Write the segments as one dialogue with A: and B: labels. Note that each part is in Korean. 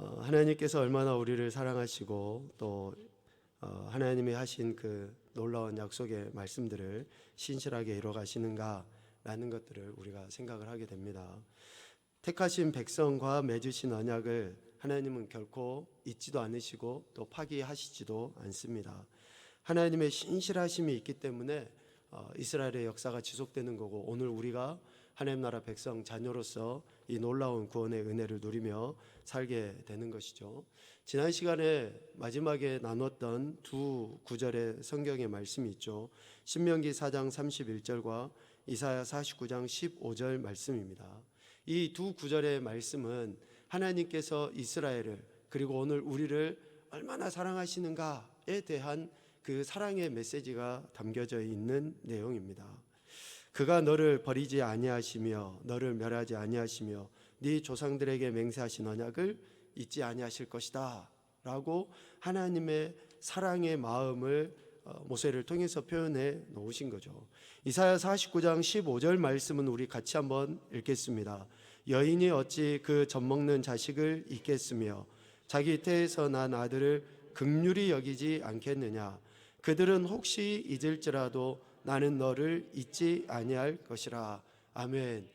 A: 어, 하나님께서 얼마나 우리를 사랑하시고 또 어, 하나님이 하신 그 놀라운 약속의 말씀들을 신실하게 이뤄가시는가라는 것들을 우리가 생각을 하게 됩니다. 택하신 백성과 맺으신 언약을 하나님은 결코 잊지도 않으시고 또 파기하시지도 않습니다. 하나님의 신실하심이 있기 때문에 어, 이스라엘의 역사가 지속되는 거고 오늘 우리가 하나님 나라 백성 자녀로서 이 놀라운 구원의 은혜를 누리며 살게 되는 것이죠. 지난 시간에 마지막에 나눴던 두 구절의 성경의 말씀이 있죠. 신명기 4장 31절과 이사야 49장 15절 말씀입니다. 이 두 구절의 말씀은 하나님께서 이스라엘을 그리고 오늘 우리를 얼마나 사랑하시는가에 대한 그 사랑의 메시지가 담겨져 있는 내용입니다. 그가 너를 버리지 아니하시며 너를 멸하지 아니하시며 네 조상들에게 맹세하신 언약을 잊지 아니하실 것이다라고 하나님의 사랑의 마음을 어, 모세를 통해서 표현해 놓으신 거죠. 이사야 49장 15절 말씀은 우리 같이 한번 읽겠습니다. 여인이 어찌 그 젖먹는 자식을 잊겠으며 자기 태에서 난 아들을 극률이 여기지 않겠느냐 그들은 혹시 잊을지라도 나는 너를 잊지 아니할 것이라 아멘.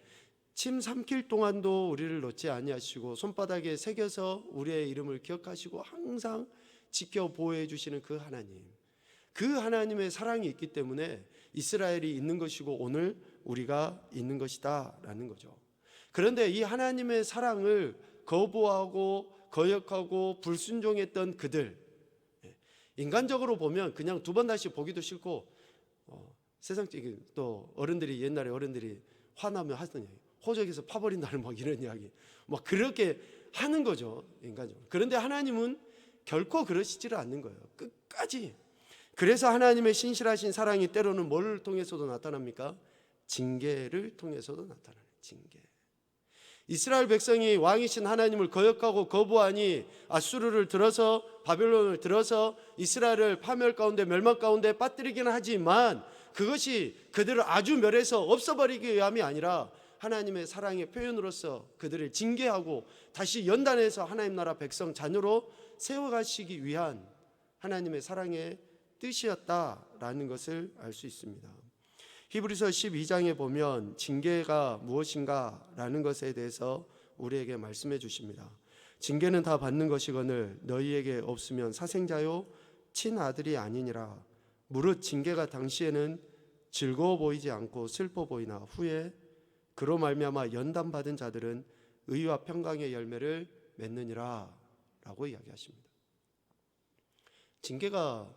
A: 침 삼킬 동안도 우리를 놓지 아니하시고 손바닥에 새겨서 우리의 이름을 기억하시고 항상 지켜 보호해 주시는 그 하나님. 그 하나님의 사랑이 있기 때문에 이스라엘이 있는 것이고 오늘 우리가 있는 것이다라는 거죠. 그런데 이 하나님의 사랑을 거부하고 거역하고 불순종했던 그들 예, 인간적으로 보면 그냥 두 번 다시 보기도 싫고 어, 세상적인 또 어른들이 옛날에 어른들이 화나면 하던 얘기. 호적에서 파버린다는 막 이런 이야기. 막 그렇게 하는 거죠 인간적으로. 그런데 하나님은 결코 그러시지를 않는 거예요. 끝까지. 그래서 하나님의 신실하신 사랑이 때로는 뭘 통해서도 나타납니까? 징계를 통해서도 나타나는 징계. 이스라엘 백성이 왕이신 하나님을 거역하고 거부하니 아수르를 들어서 바벨론을 들어서 이스라엘을 파멸 가운데 멸망 가운데 빠뜨리기는 하지만 그것이 그들을 아주 멸해서 없어버리기 위함이 아니라 하나님의 사랑의 표현으로서 그들을 징계하고 다시 연단해서 하나님 나라 백성 자녀로 세워가시기 위한 하나님의 사랑의 뜻이었다라는 것을 알 수 있습니다. 히브리서 12장에 보면 징계가 무엇인가라는 것에 대해서 우리에게 말씀해 주십니다. 징계는 다 받는 것이거늘 너희에게 없으면 사생자요 친아들이 아니니라. 무릇 징계가 당시에는 즐거워 보이지 않고 슬퍼 보이나 후에 그로 말미암아 연단 받은 자들은 의와 평강의 열매를 맺느니라라고 이야기하십니다. 징계가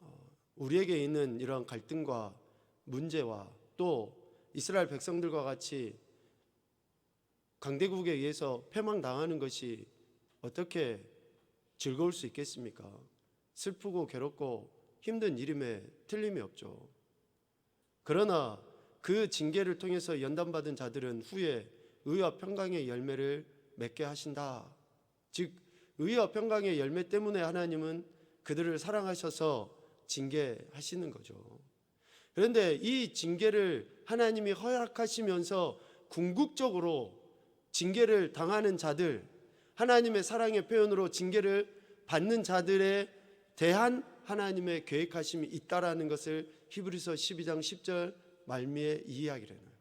A: 어, 우리에게 있는 이러한 갈등과 문제와 또 이스라엘 백성들과 같이 강대국에 의해서 패망당하는 것이 어떻게 즐거울 수 있겠습니까? 슬프고 괴롭고 힘든 일임에 틀림이 없죠. 그러나 그 징계를 통해서 연단받은 자들은 후에 의와 평강의 열매를 맺게 하신다. 즉 의와 평강의 열매 때문에 하나님은 그들을 사랑하셔서 징계하시는 거죠. 그런데 이 징계를 하나님이 허락하시면서 궁극적으로 징계를 당하는 자들, 하나님의 사랑의 표현으로 징계를 받는 자들에 대한 하나님의 계획하심이 있다라는 것을 히브리서 12장 10절 말미에 이해하기로 해요.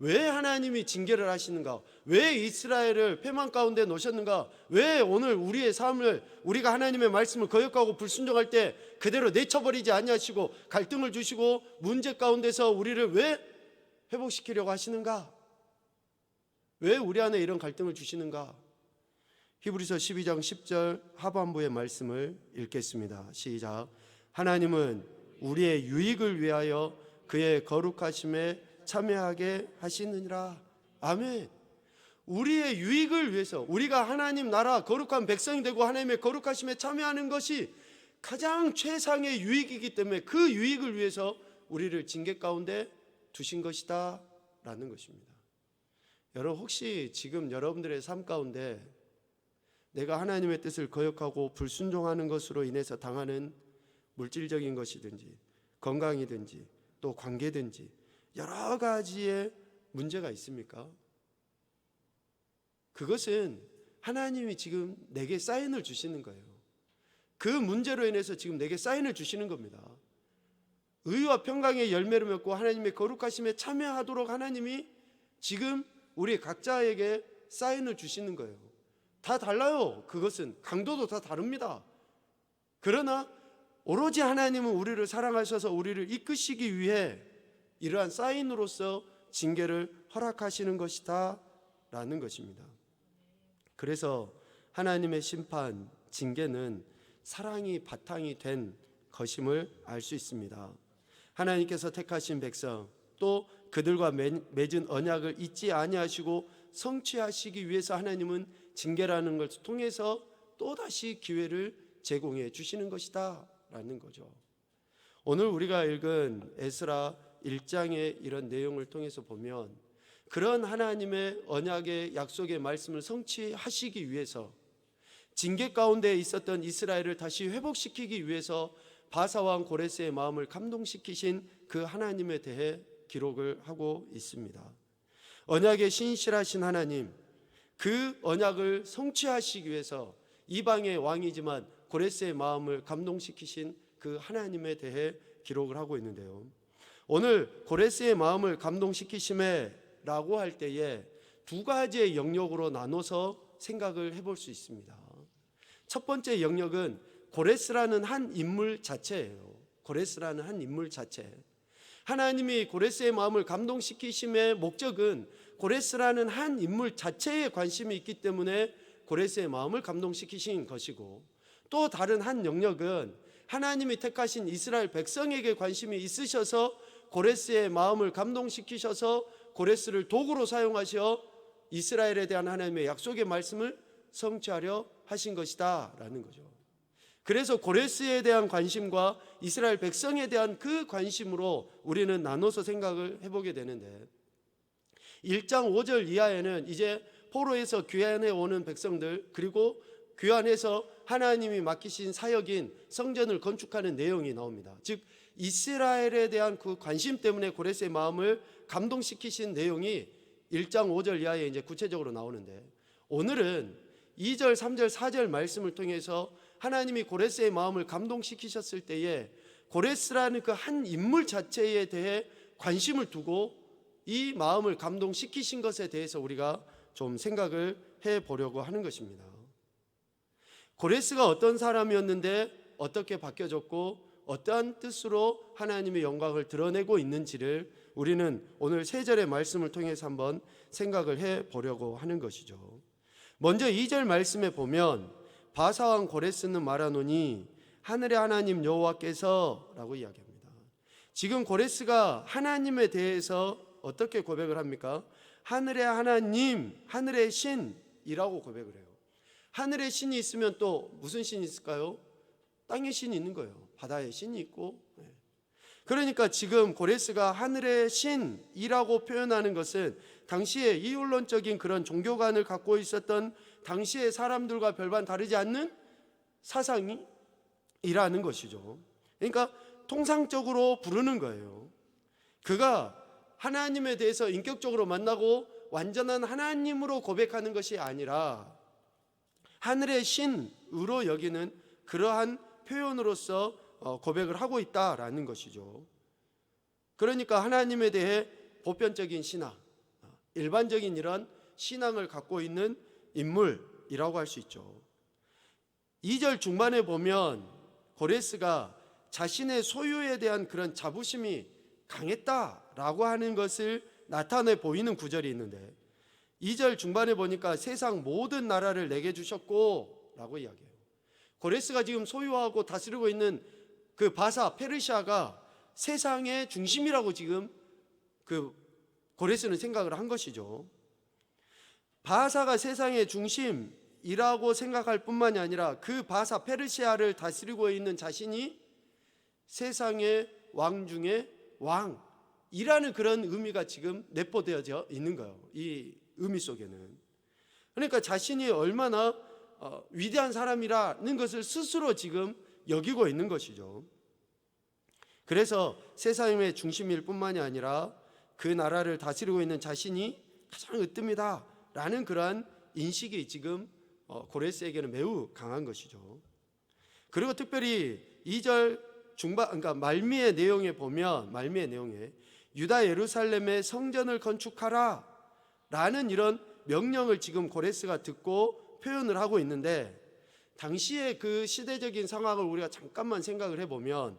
A: 왜 하나님이 징계를 하시는가? 왜 이스라엘을 패망 가운데 놓으셨는가? 왜 오늘 우리의 삶을 우리가 하나님의 말씀을 거역하고 불순종할 때 그대로 내쳐버리지 아니하시고 갈등을 주시고 문제 가운데서 우리를 왜 회복시키려고 하시는가? 왜 우리 안에 이런 갈등을 주시는가? 히브리서 12장 10절 하반부의 말씀을 읽겠습니다. 시작. 하나님은 우리의 유익을 위하여 그의 거룩하심에 참여하게 하시느니라. 아멘. 우리의 유익을 위해서 우리가 하나님 나라 거룩한 백성이 되고 하나님의 거룩하심에 참여하는 것이 가장 최상의 유익이기 때문에 그 유익을 위해서 우리를 징계 가운데 두신 것이다 라는 것입니다. 여러분 혹시 지금 여러분들의 삶 가운데 내가 하나님의 뜻을 거역하고 불순종하는 것으로 인해서 당하는 물질적인 것이든지 건강이든지 또 관계든지 여러 가지의 문제가 있습니까? 그것은 하나님이 지금 내게 사인을 주시는 거예요. 그 문제로 인해서 지금 내게 사인을 주시는 겁니다. 의와 평강의 열매를 맺고 하나님의 거룩하심에 참여하도록 하나님이 지금 우리 각자에게 사인을 주시는 거예요. 다 달라요. 그것은 강도도 다 다릅니다. 그러나 오로지 하나님은 우리를 사랑하셔서 우리를 이끄시기 위해 이러한 사인으로서 징계를 허락하시는 것이다 라는 것입니다. 그래서 하나님의 심판, 징계는 사랑이 바탕이 된 것임을 알 수 있습니다. 하나님께서 택하신 백성 또 그들과 맺- 맺은 언약을 잊지 아니하시고 성취하시기 위해서 하나님은 징계라는 것을 통해서 또다시 기회를 제공해 주시는 것이다 라는 거죠. 오늘 우리가 읽은 에스라 1장의 이런 내용을 통해서 보면 그런 하나님의 언약의 약속의 말씀을 성취하시기 위해서 징계 가운데 있었던 이스라엘을 다시 회복시키기 위해서 바사왕 고레스의 마음을 감동시키신 그 하나님에 대해 기록을 하고 있습니다. 언약의 신실하신 하나님, 그 언약을 성취하시기 위해서 이방의 왕이지만 고레스의 마음을 감동시키신 그 하나님에 대해 기록을 하고 있는데요. 오늘 고레스의 마음을 감동시키심에라고 할 때에 두 가지의 영역으로 나눠서 생각을 해볼 수 있습니다. 첫 번째 영역은 고레스라는 한 인물 자체예요. 고레스라는 한 인물 자체. 하나님이 고레스의 마음을 감동시키심의 목적은 고레스라는 한 인물 자체에 관심이 있기 때문에 고레스의 마음을 감동시키신 것이고 또 다른 한 영역은 하나님이 택하신 이스라엘 백성에게 관심이 있으셔서 고레스의 마음을 감동시키셔서 고레스를 도구로 사용하셔 이스라엘에 대한 하나님의 약속의 말씀을 성취하려 하신 것이다 라는 거죠. 그래서 고레스에 대한 관심과 이스라엘 백성에 대한 그 관심으로 우리는 나눠서 생각을 해보게 되는데 1장 5절 이하에는 이제 포로에서 귀환해 오는 백성들 그리고 귀환해서 하나님이 맡기신 사역인 성전을 건축하는 내용이 나옵니다. 즉 이스라엘에 대한 그 관심 때문에 고레스의 마음을 감동시키신 내용이 1장 5절 이하에 이제 구체적으로 나오는데 오늘은 2절, 3절, 4절 말씀을 통해서 하나님이 고레스의 마음을 감동시키셨을 때에 고레스라는 그 한 인물 자체에 대해 관심을 두고 이 마음을 감동시키신 것에 대해서 우리가 좀 생각을 해 보려고 하는 것입니다. 고레스가 어떤 사람이었는데 어떻게 바뀌어졌고 어떠한 뜻으로 하나님의 영광을 드러내고 있는지를 우리는 오늘 세 절의 말씀을 통해서 한번 생각을 해 보려고 하는 것이죠. 먼저 2절 말씀에 보면 바사왕 고레스는 말하노니 하늘의 하나님 여호와께서라고 이야기합니다. 지금 고레스가 하나님에 대해서 어떻게 고백을 합니까? 하늘의 하나님, 하늘의 신이라고 고백을 해요. 하늘의 신이 있으면 또 무슨 신이 있을까요? 땅의 신이 있는 거예요. 바다의 신이 있고. 네. 그러니까 지금 고레스가 하늘의 신이라고 표현하는 것은 당시에 이율론적인 그런 종교관을 갖고 있었던 당시의 사람들과 별반 다르지 않는 사상이 이라는 것이죠. 그러니까 통상적으로 부르는 거예요. 그가 하나님에 대해서 인격적으로 만나고 완전한 하나님으로 고백하는 것이 아니라 하늘의 신으로 여기는 그러한 표현으로서 어, 고백을 하고 있다라는 것이죠. 그러니까 하나님에 대해 보편적인 신앙, 어, 일반적인 이런 신앙을 갖고 있는 인물이라고 할 수 있죠. 2절 중반에 보면 고레스가 자신의 소유에 대한 그런 자부심이 강했다 라고 하는 것을 나타내 보이는 구절이 있는데 2절 중반에 보니까 세상 모든 나라를 내게 주셨고 라고 이야기해요. 고레스가 지금 소유하고 다스리고 있는 그 바사 페르시아가 세상의 중심이라고 지금 그 고레스는 생각을 한 것이죠. 바사가 세상의 중심이라고 생각할 뿐만이 아니라 그 바사 페르시아를 다스리고 있는 자신이 세상의 왕 중에 왕 이라는 그런 의미가 지금 내포되어져 있는 거예요. 이 의미 속에는. 그러니까 자신이 얼마나 어, 위대한 사람이라는 것을 스스로 지금 여기고 있는 것이죠. 그래서 세상의 중심일 뿐만이 아니라 그 나라를 다스리고 있는 자신이 가장 으뜸이다 라는 그러한 인식이 지금 어, 고레스에게는 매우 강한 것이죠. 그리고 특별히 2절 중반 그러니까 말미의 내용에 보면 말미의 내용에 유다 예루살렘의 성전을 건축하라 라는 이런 명령을 지금 고레스가 듣고 표현을 하고 있는데 당시의 그 시대적인 상황을 우리가 잠깐만 생각을 해보면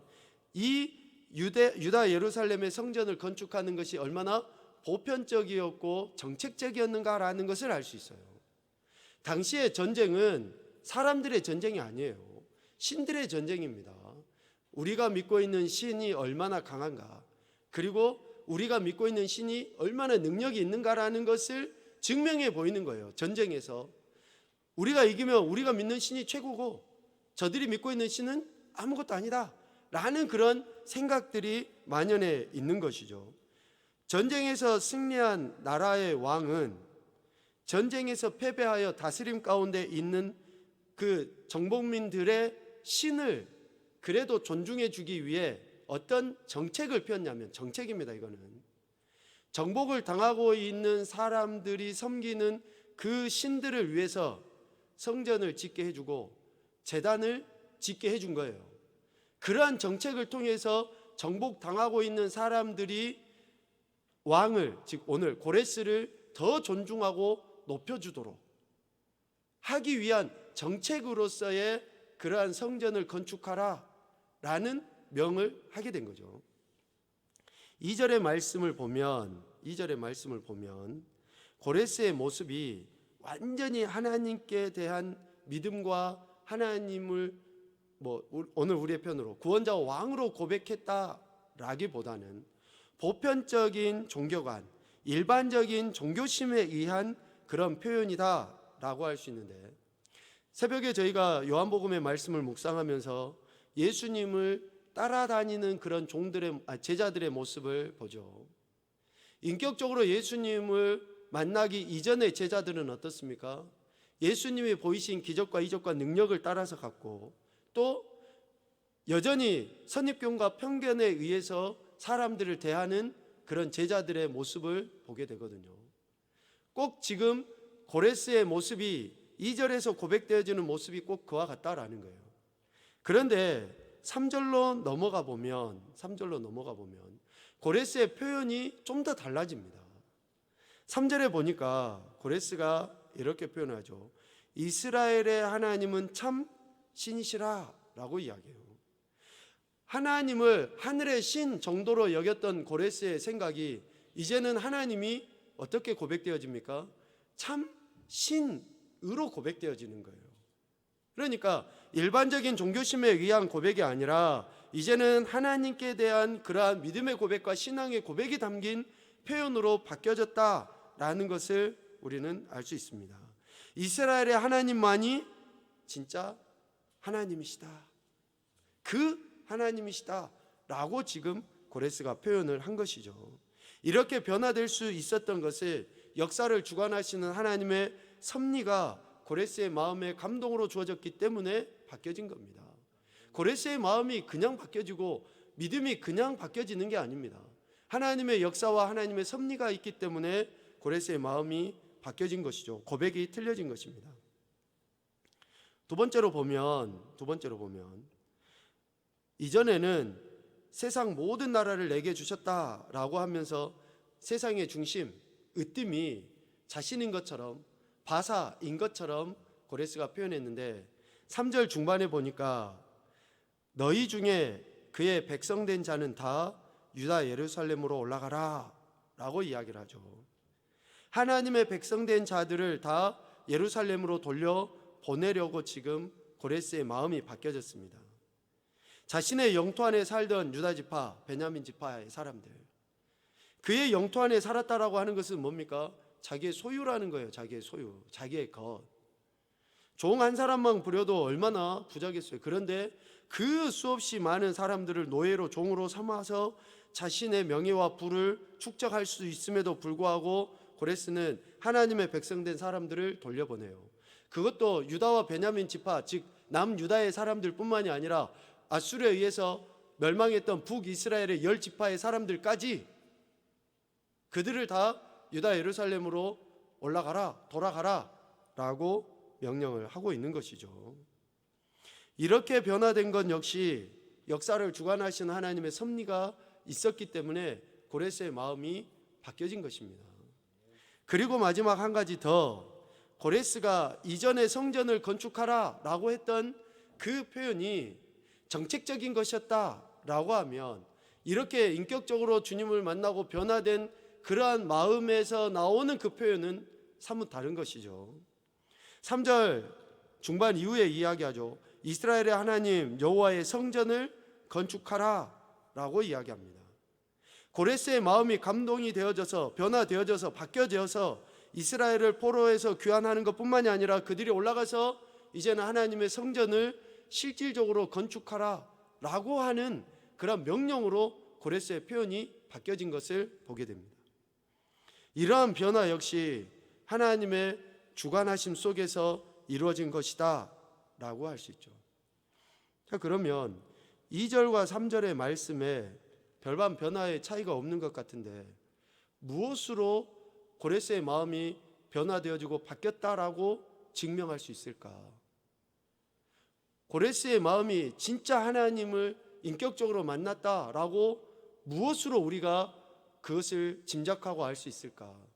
A: 이 유대, 유다 예루살렘의 성전을 건축하는 것이 얼마나 보편적이었고 정책적이었는가라는 것을 알 수 있어요. 당시의 전쟁은 사람들의 전쟁이 아니에요. 신들의 전쟁입니다. 우리가 믿고 있는 신이 얼마나 강한가, 그리고 우리가 믿고 있는 신이 얼마나 능력이 있는가라는 것을 증명해 보이는 거예요. 전쟁에서. 우리가 이기면 우리가 믿는 신이 최고고 저들이 믿고 있는 신은 아무것도 아니다. 라는 그런 생각들이 만연해 있는 것이죠. 전쟁에서 승리한 나라의 왕은 전쟁에서 패배하여 다스림 가운데 있는 그 정복민들의 신을 그래도 존중해 주기 위해 어떤 정책을 폈냐면 정책입니다, 이거는. 정복을 당하고 있는 사람들이 섬기는 그 신들을 위해서 성전을 짓게 해주고 재단을 짓게 해준 거예요. 그러한 정책을 통해서 정복 당하고 있는 사람들이 왕을 즉 오늘 고레스를 더 존중하고 높여주도록 하기 위한 정책으로서의 그러한 성전을 건축하라 라는 명을 하게 된 거죠. 2절의 말씀을 보면 2절의 말씀을 보면 고레스의 모습이 완전히 하나님께 대한 믿음과 하나님을 뭐 오늘 우리의 편으로 구원자와 왕으로 고백했다라기보다는 보편적인 종교관, 일반적인 종교심에 의한 그런 표현이다라고 할 수 있는데 새벽에 저희가 요한복음의 말씀을 묵상하면서 예수님을 따라다니는 그런 종들의 아, 제자들의 모습을 보죠. 인격적으로 예수님을 만나기 이전의 제자들은 어떻습니까? 예수님이 보이신 기적과 이적과 능력을 따라서 갔고 또 여전히 선입견과 편견에 의해서 사람들을 대하는 그런 제자들의 모습을 보게 되거든요. 꼭 지금 고레스의 모습이 2절에서 고백되어지는 모습이 꼭 그와 같다라는 거예요. 그런데 3절로 넘어가 보면 3절로 넘어가 보면 고레스의 표현이 좀 더 달라집니다. 3절에 보니까 고레스가 이렇게 표현하죠. 이스라엘의 하나님은 참 신이시라라고 이야기해요. 하나님을 하늘의 신 정도로 여겼던 고레스의 생각이 이제는 하나님이 어떻게 고백되어집니까? 참 신으로 고백되어지는 거예요. 그러니까 일반적인 종교심에 의한 고백이 아니라 이제는 하나님께 대한 그러한 믿음의 고백과 신앙의 고백이 담긴 표현으로 바뀌어졌다라는 것을 우리는 알 수 있습니다. 이스라엘의 하나님만이 진짜 하나님이시다. 그 하나님이시다라고 지금 고레스가 표현을 한 것이죠. 이렇게 변화될 수 있었던 것을 역사를 주관하시는 하나님의 섭리가 고레스의 마음에 감동으로 주어졌기 때문에 바뀌어진 겁니다. 고레스의 마음이 그냥 바뀌어지고 믿음이 그냥 바뀌어지는 게 아닙니다. 하나님의 역사와 하나님의 섭리가 있기 때문에 고레스의 마음이 바뀌어진 것이죠. 고백이 틀려진 것입니다. 두 번째로 보면 두 번째로 보면 이전에는 세상 모든 나라를 내게 주셨다라고 하면서 세상의 중심, 으뜸이 자신인 것처럼 바사인 것처럼 고레스가 표현했는데 3절 중반에 보니까 너희 중에 그의 백성된 자는 다 유다 예루살렘으로 올라가라 라고 이야기를 하죠. 하나님의 백성된 자들을 다 예루살렘으로 돌려 보내려고 지금 고레스의 마음이 바뀌어졌습니다. 자신의 영토 안에 살던 유다 지파, 베냐민 지파의 사람들. 그의 영토 안에 살았다라고 하는 것은 뭡니까? 자기의 소유라는 거예요. 자기의 소유, 자기의 것. 종 한 사람만 부려도 얼마나 부자겠어요. 그런데 그 수없이 많은 사람들을 노예로 종으로 삼아서 자신의 명예와 부를 축적할 수 있음에도 불구하고 고레스는 하나님의 백성된 사람들을 돌려보내요. 그것도 유다와 베냐민 지파, 즉 남유다의 사람들뿐만이 아니라 아수르에 의해서 멸망했던 북이스라엘의 열 지파의 사람들까지 그들을 다 유다 예루살렘으로 올라가라 돌아가라 라고 명령을 하고 있는 것이죠. 이렇게 변화된 건 역시 역사를 주관하시는 하나님의 섭리가 있었기 때문에 고레스의 마음이 바뀌어진 것입니다. 그리고 마지막 한 가지 더 고레스가 이전에 성전을 건축하라 라고 했던 그 표현이 정책적인 것이었다 라고 하면 이렇게 인격적으로 주님을 만나고 변화된 그러한 마음에서 나오는 그 표현은 사뭇 다른 것이죠. 3절 중반 이후에 이야기하죠. 이스라엘의 하나님 여호와의 성전을 건축하라라고 이야기합니다. 고레스의 마음이 감동이 되어져서 변화되어져서 바뀌어져서 이스라엘을 포로에서 귀환하는 것뿐만이 아니라 그들이 올라가서 이제는 하나님의 성전을 실질적으로 건축하라라고 하는 그런 명령으로 고레스의 표현이 바뀌어진 것을 보게 됩니다. 이러한 변화 역시 하나님의 주관하심 속에서 이루어진 것이다 라고 할 수 있죠. 자, 그러면 2절과 3절의 말씀에 별반 변화의 차이가 없는 것 같은데 무엇으로 고레스의 마음이 변화되어지고 바뀌었다라고 증명할 수 있을까? 고레스의 마음이 진짜 하나님을 인격적으로 만났다라고 무엇으로 우리가 그것을 짐작하고 알 수 있을까?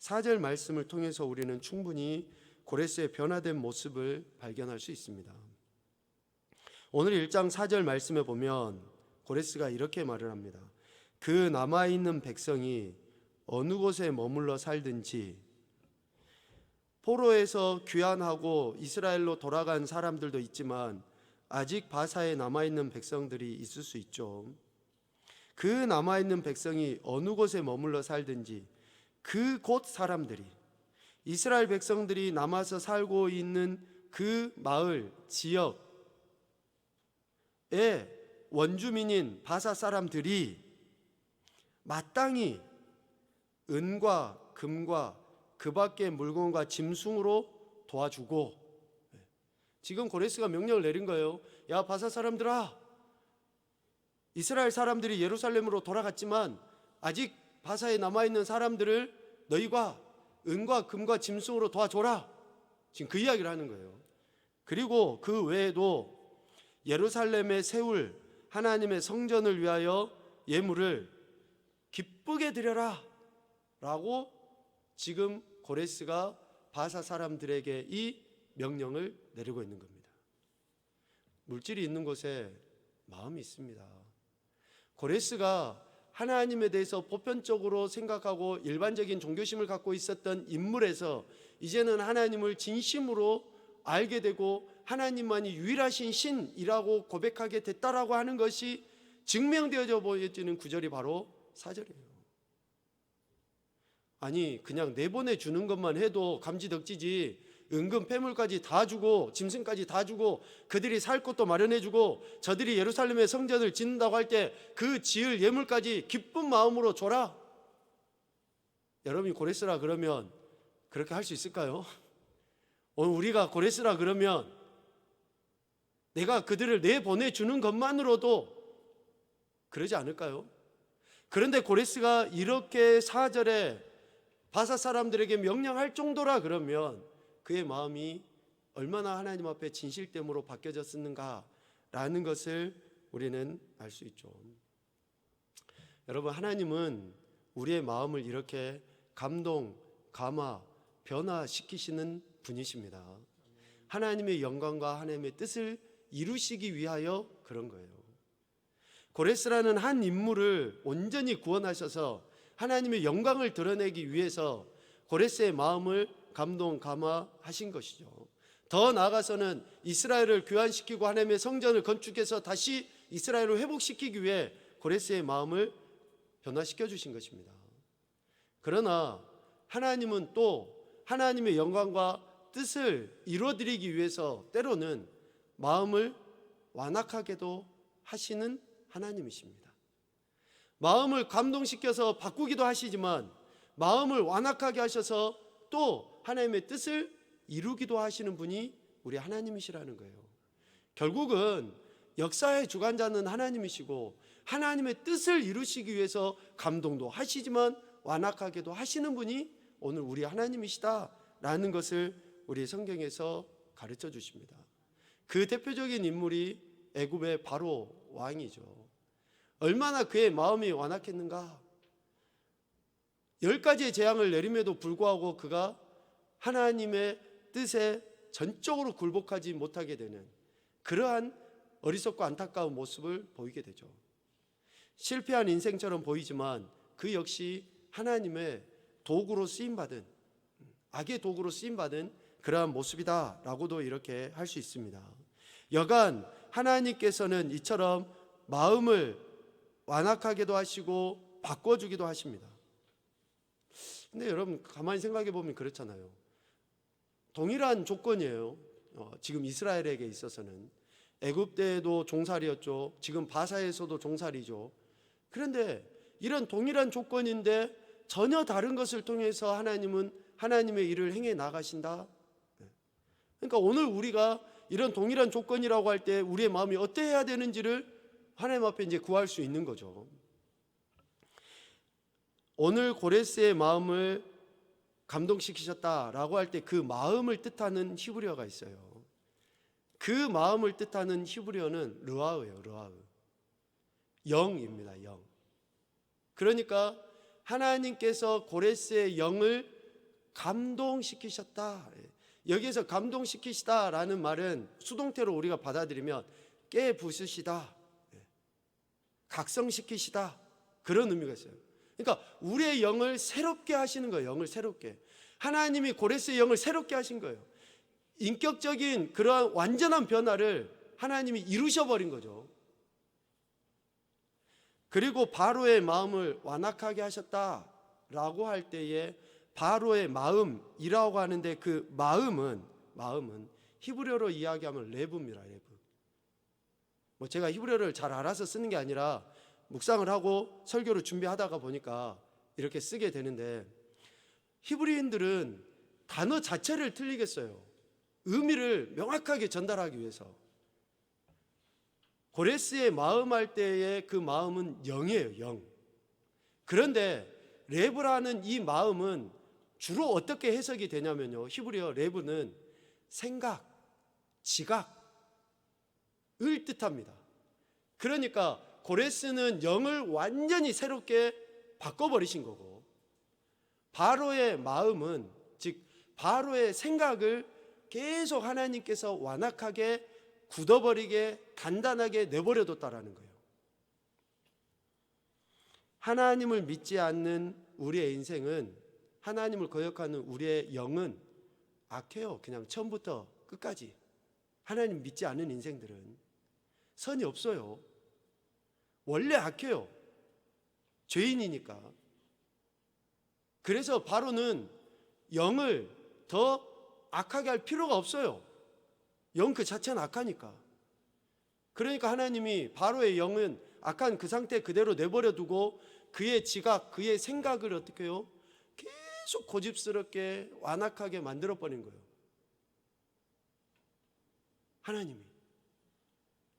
A: 4절 말씀을 통해서 우리는 충분히 고레스의 변화된 모습을 발견할 수 있습니다. 오늘 1장 4절 말씀에 보면 고레스가 이렇게 말을 합니다. 그 남아 있는 백성이 어느 곳에 머물러 살든지 포로에서 귀환하고 이스라엘로 돌아간 사람들도 있지만 아직 바사에 남아 있는 백성들이 있을 수 있죠. 그 남아 있는 백성이 어느 곳에 머물러 살든지 그 곳 사람들이 이스라엘 백성들이 남아서 살고 있는 그 마을 지역에 원주민인 바사 사람들이 마땅히 은과 금과 그 밖의 물건과 짐승으로 도와주고 지금 고레스가 명령을 내린 거예요. 야 바사 사람들아 이스라엘 사람들이 예루살렘으로 돌아갔지만 아직 바사에 남아 있는 사람들을 너희가 은과 금과 짐승으로 도와줘라. 지금 그 이야기를 하는 거예요. 그리고 그 외에도 예루살렘에 세울 하나님의 성전을 위하여 예물을 기쁘게 드려라. 라고 지금 고레스가 바사 사람들에게 이 명령을 내리고 있는 겁니다. 물질이 있는 곳에 마음이 있습니다. 고레스가 하나님에 대해서 보편적으로 생각하고 일반적인 종교심을 갖고 있었던 인물에서 이제는 하나님을 진심으로 알게 되고 하나님만이 유일하신 신이라고 고백하게 됐다라고 하는 것이 증명되어져 보여지는 구절이 바로 사절이에요. 아니 그냥 내보내 주는 것만 해도 감지덕지지 은근 폐물까지 다 주고 짐승까지 다 주고 그들이 살 곳도 마련해 주고 저들이 예루살렘의 성전을 짓는다고 할 때 그 지을 예물까지 기쁜 마음으로 줘라. 여러분이 고레스라 그러면 그렇게 할 수 있을까요? 오늘 우리가 고레스라 그러면 내가 그들을 내보내 주는 것만으로도 그러지 않을까요? 그런데 고레스가 이렇게 사절에 바사 사람들에게 명령할 정도라 그러면 그의 마음이 얼마나 하나님 앞에 진실됨으로 바뀌어졌는가라는 것을 우리는 알 수 있죠. 여러분 하나님은 우리의 마음을 이렇게 감동, 감화, 변화시키시는 분이십니다. 하나님의 영광과 하나님의 뜻을 이루시기 위하여 그런 거예요. 고레스라는 한 인물을 온전히 구원하셔서 하나님의 영광을 드러내기 위해서 고레스의 마음을 감동 감화하신 것이죠. 더 나아가서는 이스라엘을 교환시키고 하나님의 성전을 건축해서 다시 이스라엘을 회복시키기 위해 고레스의 마음을 변화시켜 주신 것입니다. 그러나 하나님은 또 하나님의 영광과 뜻을 이루어드리기 위해서 때로는 마음을 완악하게도 하시는 하나님이십니다. 마음을 감동시켜서 바꾸기도 하시지만 마음을 완악하게 하셔서 또 하나님의 뜻을 이루기도 하시는 분이 우리 하나님이시라는 거예요. 결국은 역사의 주관자는 하나님이시고 하나님의 뜻을 이루시기 위해서 감동도 하시지만 완악하게도 하시는 분이 오늘 우리 하나님이시다라는 것을 우리 성경에서 가르쳐 주십니다. 그 대표적인 인물이 애굽의 바로 왕이죠. 얼마나 그의 마음이 완악했는가? 열 가지의 재앙을 내림에도 불구하고 그가 하나님의 뜻에 전적으로 굴복하지 못하게 되는 그러한 어리석고 안타까운 모습을 보이게 되죠. 실패한 인생처럼 보이지만 그 역시 하나님의 도구로 쓰임 받은 악의 도구로 쓰임 받은 그러한 모습이다라고도 이렇게 할 수 있습니다. 여간 하나님께서는 이처럼 마음을 완악하게도 하시고 바꿔주기도 하십니다. 근데 여러분 가만히 생각해 보면 그렇잖아요. 동일한 조건이에요. 어, 지금 이스라엘에게 있어서는 애굽 때에도 종살이였죠. 지금 바사에서도 종살이죠. 그런데 이런 동일한 조건인데 전혀 다른 것을 통해서 하나님은 하나님의 일을 행해 나가신다. 그러니까 오늘 우리가 이런 동일한 조건이라고 할 때 우리의 마음이 어떠해야 되는지를 하나님 앞에 이제 구할 수 있는 거죠. 오늘 고레스의 마음을 감동시키셨다라고 할 때 그 마음을 뜻하는 히브리어가 있어요. 그 마음을 뜻하는 히브리어는 르아우예요. 르아우. 영입니다. 영. 그러니까 하나님께서 고레스의 영을 감동시키셨다. 여기에서 감동시키시다라는 말은 수동태로 우리가 받아들이면 깨 부수시다. 각성시키시다. 그런 의미가 있어요. 그러니까 우리의 영을 새롭게 하시는 거예요. 영을 새롭게. 하나님이 고레스의 영을 새롭게 하신 거예요. 인격적인 그러한 완전한 변화를 하나님이 이루셔 버린 거죠. 그리고 바로의 마음을 완악하게 하셨다라고 할 때에 바로의 마음이라고 하는데 그 마음은 마음은 히브리어로 이야기하면 레브입니다. 레브. 뭐 제가 히브리어를 잘 알아서 쓰는 게 아니라 묵상을 하고 설교를 준비하다가 보니까 이렇게 쓰게 되는데 히브리인들은 단어 자체를 틀리겠어요. 의미를 명확하게 전달하기 위해서 고레스의 마음 할 때의 그 마음은 영이에요, 영. 그런데 레브라는 이 마음은 주로 어떻게 해석이 되냐면요. 히브리어 레브는 생각, 지각을 뜻합니다. 그러니까 고레스는 영을 완전히 새롭게 바꿔버리신 거고 바로의 마음은 즉 바로의 생각을 계속 하나님께서 완악하게 굳어버리게 단단하게 내버려뒀다라는 거예요. 하나님을 믿지 않는 우리의 인생은 하나님을 거역하는 우리의 영은 악해요. 그냥 처음부터 끝까지 하나님 믿지 않는 인생들은 선이 없어요. 원래 악해요. 죄인이니까. 그래서 바로는 영을 더 악하게 할 필요가 없어요. 영 그 자체는 악하니까. 그러니까 하나님이 바로의 영은 악한 그 상태 그대로 내버려 두고 그의 지각, 그의 생각을 어떻게 해요? 계속 고집스럽게 완악하게 만들어 버린 거예요. 하나님이.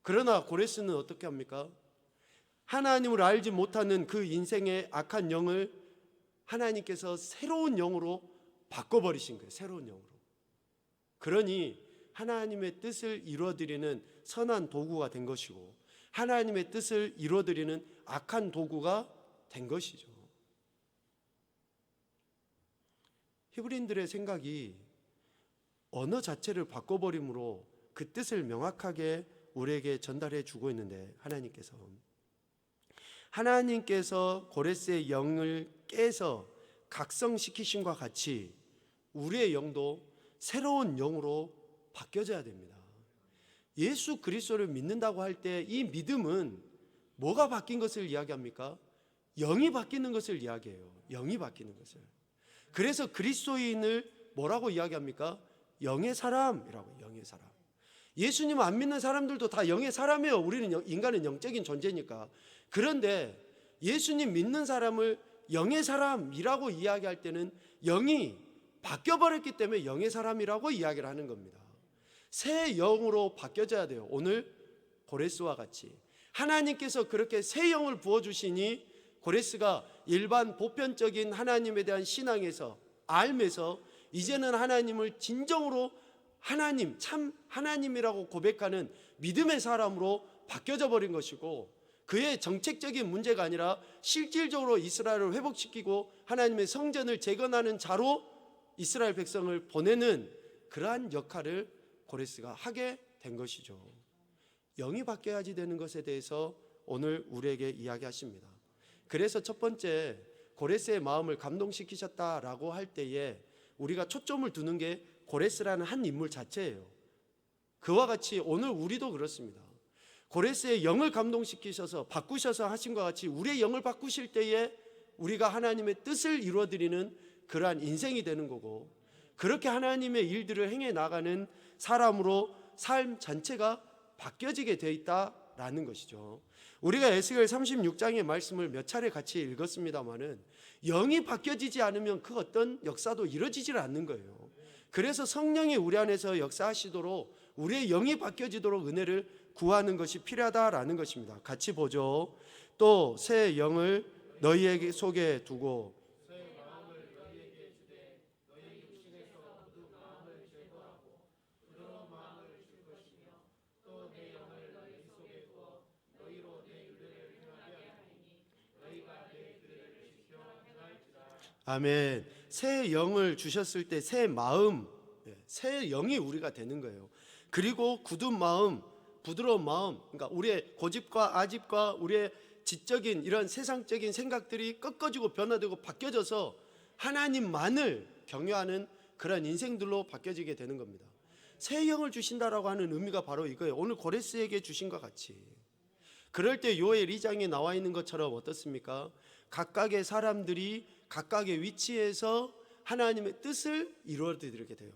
A: 그러나 고레스는 어떻게 합니까? 하나님을 알지 못하는 그 인생의 악한 영을 하나님께서 새로운 영으로 바꿔버리신 거예요. 새로운 영으로. 그러니 하나님의 뜻을 이루어드리는 선한 도구가 된 것이고 하나님의 뜻을 이루어드리는 악한 도구가 된 것이죠. 히브리인들의 생각이 언어 자체를 바꿔버림으로 그 뜻을 명확하게 우리에게 전달해 주고 있는데 하나님께서 하나님께서 고레스의 영을 깨서 각성시키심과 같이 우리의 영도 새로운 영으로 바뀌어져야 됩니다. 예수 그리스도를 믿는다고 할 때 이 믿음은 뭐가 바뀐 것을 이야기합니까? 영이 바뀌는 것을 이야기해요. 영이 바뀌는 것을. 그래서 그리스도인을 뭐라고 이야기합니까? 영의 사람이라고 영의 사람. 예수님 안 믿는 사람들도 다 영의 사람이에요. 우리는 인간은 영적인 존재니까. 그런데 예수님 믿는 사람을 영의 사람이라고 이야기할 때는 영이 바뀌어버렸기 때문에 영의 사람이라고 이야기를 하는 겁니다. 새 영으로 바뀌어져야 돼요. 오늘 고레스와 같이. 하나님께서 그렇게 새 영을 부어주시니 고레스가 일반 보편적인 하나님에 대한 신앙에서 알면서 이제는 하나님을 진정으로 하나님 참 하나님이라고 고백하는 믿음의 사람으로 바뀌어져 버린 것이고 그의 정책적인 문제가 아니라 실질적으로 이스라엘을 회복시키고 하나님의 성전을 재건하는 자로 이스라엘 백성을 보내는 그러한 역할을 고레스가 하게 된 것이죠. 영이 바뀌어야지 되는 것에 대해서 오늘 우리에게 이야기하십니다. 그래서 첫 번째 고레스의 마음을 감동시키셨다라고 할 때에 우리가 초점을 두는 게 고레스라는 한 인물 자체예요. 그와 같이 오늘 우리도 그렇습니다. 고레스의 영을 감동시키셔서 바꾸셔서 하신 것 같이 우리의 영을 바꾸실 때에 우리가 하나님의 뜻을 이루어드리는 그러한 인생이 되는 거고 그렇게 하나님의 일들을 행해 나가는 사람으로 삶 전체가 바뀌어지게 돼 있다라는 것이죠. 우리가 에스겔 36장의 말씀을 몇 차례 같이 읽었습니다마는 영이 바뀌어지지 않으면 그 어떤 역사도 이루어지질 않는 거예요. 그래서 성령이 우리 안에서 역사하시도록 우리의 영이 바뀌어지도록 은혜를 구하는 것이 필요하다라는 것입니다. 같이 보죠. 또 새 영을 너희에게 속에 두고 아멘. 새 영을 주셨을 때 새 마음, 예, 새 영이 우리가 되는 거예요. 그리고 굳은 마음, 부드러운 마음, 그러니까 우리의 고집과 아집과 우리의 지적인 이런 세상적인 생각들이 꺾어지고 변화되고 바뀌어져서 하나님만을 경외하는 그런 인생들로 바뀌어지게 되는 겁니다. 새 영을 주신다라고 하는 의미가 바로 이거예요. 오늘 고레스에게 주신 것 같이. 그럴 때 요엘 2장에 나와 있는 것처럼 어떻습니까? 각각의 사람들이 각각의 위치에서 하나님의 뜻을 이루어 드리게 돼요.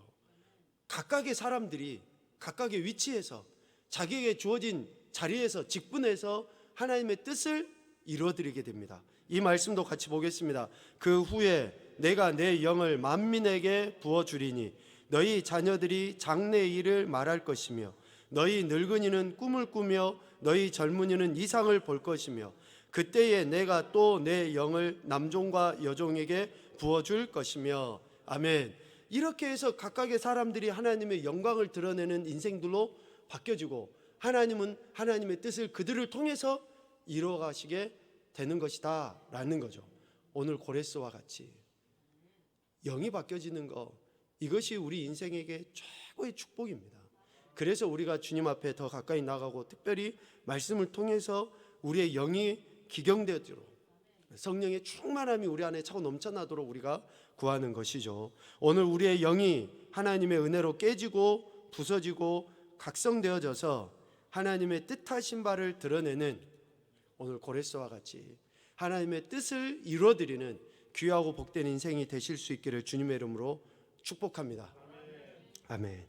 A: 각각의 사람들이 각각의 위치에서 자기에게 주어진 자리에서 직분에서 하나님의 뜻을 이루어 드리게 됩니다. 이 말씀도 같이 보겠습니다. 그 후에 내가 내 영을 만민에게 부어 주리니 너희 자녀들이 장래 일을 말할 것이며 너희 늙은이는 꿈을 꾸며 너희 젊은이는 이상을 볼 것이며 그때에 내가 또 내 영을 남종과 여종에게 부어 줄 것이며 아멘. 이렇게 해서 각각의 사람들이 하나님의 영광을 드러내는 인생들로 바뀌어지고 하나님은 하나님의 뜻을 그들을 통해서 이루어 가시게 되는 것이다 라는 거죠. 오늘 고레스와 같이 영이 바뀌어지는 거 이것이 우리 인생에게 최고의 축복입니다. 그래서 우리가 주님 앞에 더 가까이 나가고 특별히 말씀을 통해서 우리의 영이 기경되도록 성령의 충만함이 우리 안에 차고 넘쳐나도록 우리가 구하는 것이죠. 오늘 우리의 영이 하나님의 은혜로 깨지고 부서지고 각성되어져서 하나님의 뜻하신 바를 드러내는 오늘 고레스와 같이 하나님의 뜻을 이루어드리는 귀하고 복된 인생이 되실 수 있기를 주님의 이름으로 축복합니다. 아멘.